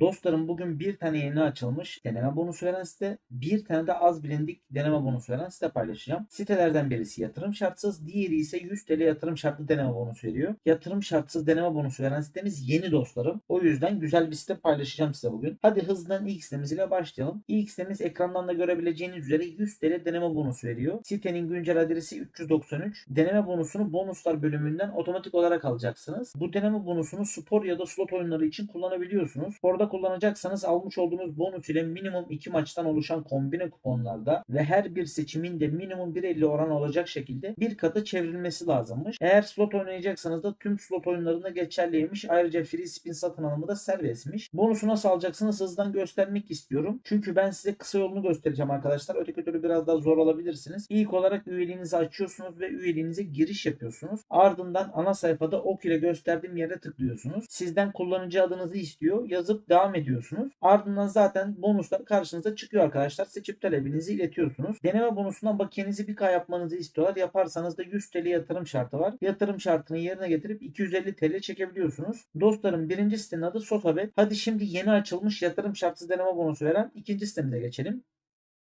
Dostlarım bugün bir tane yeni açılmış deneme bonusu veren site, bir tane de az bilindik deneme bonusu veren site paylaşacağım. Sitelerden birisi yatırım şartsız, diğeri ise 100 TL yatırım şartlı deneme bonusu veriyor. Yatırım şartsız deneme bonusu veren sitemiz yeni dostlarım. O yüzden güzel bir site paylaşacağım size bugün. Hadi hızlıdan ilk sitemiz ile başlayalım. İlk sitemiz ekrandan da görebileceğiniz üzere 100 TL deneme bonusu veriyor. Sitenin güncel adresi 393. Deneme bonusunu bonuslar bölümünden otomatik olarak alacaksınız. Bu deneme bonusunu spor ya da slot oyunları için kullanabiliyorsunuz. Sporda kullanacaksanız almış olduğunuz bonus ile minimum 2 maçtan oluşan kombine kuponlarda ve her bir seçimin de minimum 1.50 oran olacak şekilde bir katı çevrilmesi lazımmış. Eğer slot oynayacaksanız da tüm slot oyunlarında geçerliymiş. Ayrıca free spin satın alımı da serbestmiş. Bonusu nasıl alacaksınız hızdan göstermek istiyorum. Çünkü ben size kısa yolunu göstereceğim arkadaşlar. Öteki türlü biraz daha zor olabilirsiniz. İlk olarak üyeliğinizi açıyorsunuz ve üyeliğinize giriş yapıyorsunuz. Ardından ana sayfada ok ile gösterdiğim yere tıklıyorsunuz. Sizden kullanıcı adınızı istiyor. Yazıp devam ediyorsunuz. Ardından zaten bonuslar karşınıza çıkıyor arkadaşlar. Seçip talebinizi iletiyorsunuz. Deneme bonusundan bakiyenizi bir k yapmanızı istiyorlar. Yaparsanız da 100 TL yatırım şartı var. Yatırım şartını yerine getirip 250 TL çekebiliyorsunuz. Dostlarım birinci sitenin adı Sosabet. Hadi şimdi yeni açılmış yatırım şartsız deneme bonusu veren ikinci sitemize geçelim.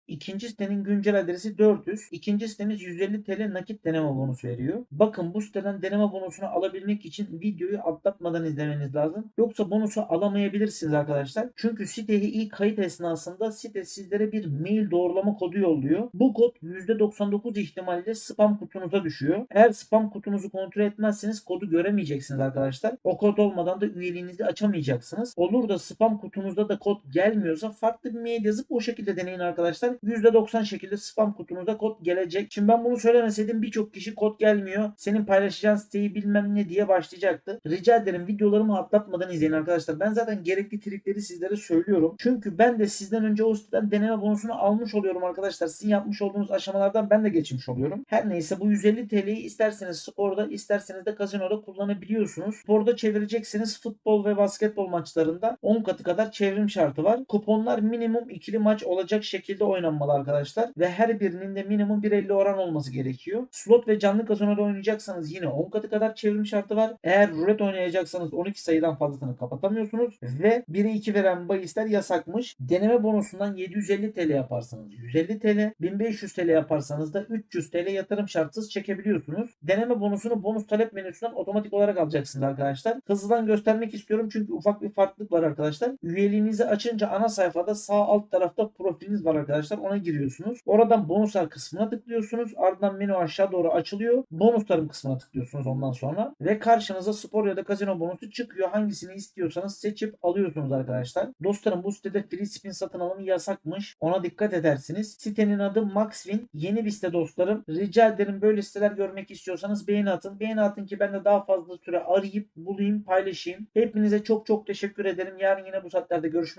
İkinci sitenin güncel adresi 400. İkinci sitemiz 150 TL nakit deneme bonusu veriyor. Bakın bu siteden deneme bonusunu alabilmek için videoyu atlatmadan izlemeniz lazım. Yoksa bonusu alamayabilirsiniz arkadaşlar. Çünkü siteye ilk kayıt esnasında site sizlere bir mail doğrulama kodu yolluyor. Bu kod %99 ihtimalle spam kutunuza düşüyor. Eğer spam kutunuzu kontrol etmezseniz kodu göremeyeceksiniz arkadaşlar. O kod olmadan da üyeliğinizi açamayacaksınız. Olur da spam kutunuzda da kod gelmiyorsa farklı bir mail yazıp o şekilde deneyin arkadaşlar. %90 şekilde spam kutunuza kod gelecek. Şimdi ben bunu söylemeseydim birçok kişi kod gelmiyor. Senin paylaşacağın siteyi bilmem ne diye başlayacaktı. Rica ederim videolarımı atlatmadan izleyin arkadaşlar. Ben zaten gerekli trikleri sizlere söylüyorum. Çünkü ben de sizden önce o siteden deneme bonusunu almış oluyorum arkadaşlar. Sizin yapmış olduğunuz aşamalardan ben de geçmiş oluyorum. Her neyse bu 150 TL'yi isterseniz sporda isterseniz de kazinoda kullanabiliyorsunuz. Sporda çevirecekseniz futbol ve basketbol maçlarında 10 katı kadar çevrim şartı var. Kuponlar minimum ikili maç olacak şekilde oynanmalı arkadaşlar. Ve her birinin de minimum 1.50 oran olması gerekiyor. Slot ve canlı kazinoda oynayacaksanız yine 10 katı kadar çevrim şartı var. Eğer rulet oynayacaksanız 12 sayıdan fazlasını kapatamıyorsunuz. Ve 1'e 2 veren bahisler yasakmış. Deneme bonusundan 750 TL yaparsanız 150 TL, 1500 TL yaparsanız da 300 TL yatırım şartsız çekebiliyorsunuz. Deneme bonusunu bonus talep menüsünden otomatik olarak alacaksınız arkadaşlar. Hızlıdan göstermek istiyorum çünkü ufak bir farklılık var arkadaşlar. Üyeliğinizi açınca ana sayfada sağ alt tarafta profiliniz var arkadaşlar. Ona giriyorsunuz. Oradan bonuslar kısmına tıklıyorsunuz. Ardından menü aşağı doğru açılıyor. Bonuslarım kısmına tıklıyorsunuz ondan sonra. Ve karşınıza spor ya da kazino bonusu çıkıyor. Hangisini istiyorsanız seçip alıyorsunuz arkadaşlar. Dostlarım bu sitede free spin satın alımı yasakmış. Ona dikkat edersiniz. Sitenin adı Maxwin. Yeni bir site dostlarım. Rica ederim böyle siteler görmek istiyorsanız beğeni atın. Beğeni atın ki ben de daha fazla süre arayıp bulayım paylaşayım. Hepinize çok çok teşekkür ederim. Yarın yine bu saatlerde görüşmek